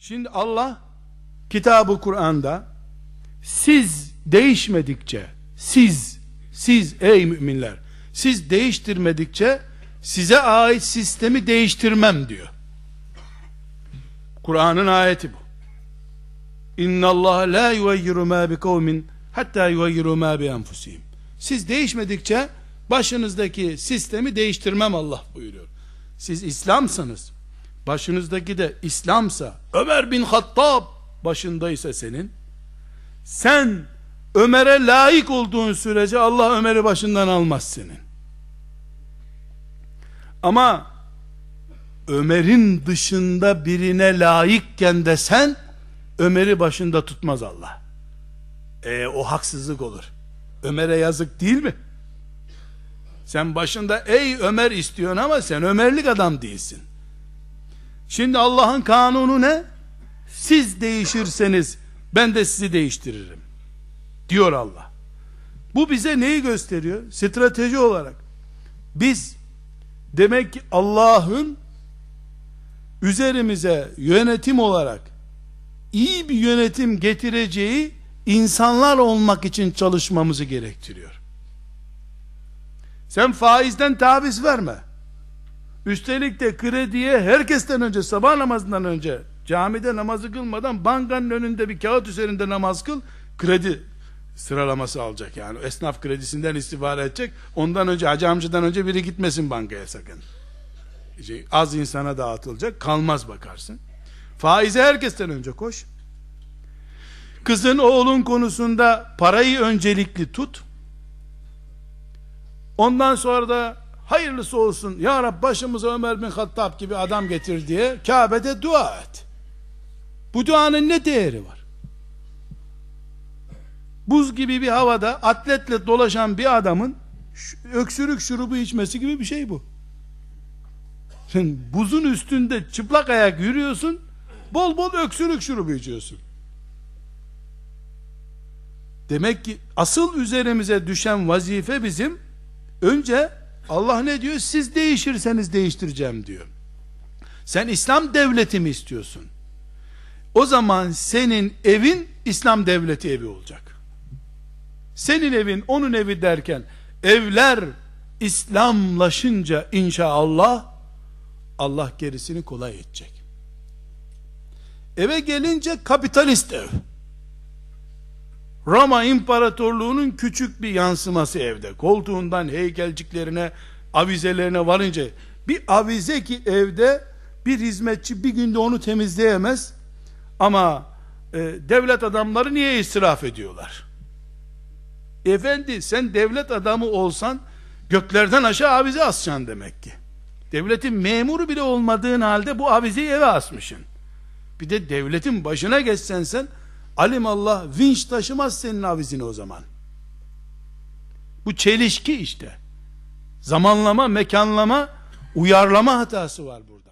Şimdi Allah kitabı Kur'an'da siz değişmedikçe siz siz ey müminler siz değiştirmedikçe size ait sistemi değiştirmem diyor. Kur'an'ın ayeti bu. İnna Allah la yugayyiru ma bi kavmin hatta yugayyiru ma bi enfusihim. Siz değişmedikçe başınızdaki sistemi değiştirmem Allah buyuruyor. Siz İslamsanız, başınızdaki de İslamsa, Ömer bin Hattab başındaysa senin, sen Ömer'e layık olduğun sürece Allah Ömer'i başından almaz senin. Ama Ömer'in dışında birine layıkken de sen Ömer'i başında tutmaz Allah. E o haksızlık olur. Ömer'e yazık değil mi? Sen başında ey Ömer istiyorsun ama sen Ömerlik adam değilsin. Şimdi Allah'ın kanunu ne? Siz değişirseniz ben de sizi değiştiririm. Diyor Allah. Bu bize neyi gösteriyor? Strateji olarak. Biz demek ki Allah'ın üzerimize yönetim olarak iyi bir yönetim getireceği insanlar olmak için çalışmamızı gerektiriyor. Sen faizden taviz verme. Üstelik de krediye herkesten önce sabah namazından önce camide namazı kılmadan bankanın önünde bir kağıt üzerinde namaz kıl kredi sıralaması alacak. Yani esnaf kredisinden istifade edecek. Ondan önce hacı önce biri gitmesin bankaya sakın. Şey, az insana dağıtılacak kalmaz bakarsın. Faize herkesten önce koş. Kızın oğlun konusunda parayı öncelikli tut. Ondan sonra da hayırlısı olsun ya Rab başımıza Ömer bin Hattab gibi adam getir diye Kabe'de dua et bu duanın ne değeri var buz gibi bir havada atletle dolaşan bir adamın öksürük şurubu içmesi gibi bir şey bu. Sen buzun üstünde çıplak ayak yürüyorsun, bol bol öksürük şurubu içiyorsun. Demek ki asıl üzerimize düşen vazife bizim, önce Allah ne diyor? Siz değişirseniz değiştireceğim diyor. Sen İslam devleti mi istiyorsun? O zaman senin evin İslam devleti evi olacak. Senin evin onun evi derken evler İslamlaşınca inşallah Allah gerisini kolay edecek. Eve gelince kapitalist ev. Roma İmparatorluğu'nun küçük bir yansıması evde. Koltuğundan heykelciklerine, avizelerine varınca bir avize ki evde bir hizmetçi bir günde onu temizleyemez. Ama e, devlet adamları niye israf ediyorlar? Efendi sen devlet adamı olsan göklerden aşağı avize asacaksın demek ki. Devletin memuru bile olmadığın halde bu avizeyi eve asmışsın. Bir de devletin başına geçsen sen alim Allah vinç taşımaz senin avizini o zaman. Bu çelişki işte. Zamanlama, mekanlama, uyarlama hatası var burada.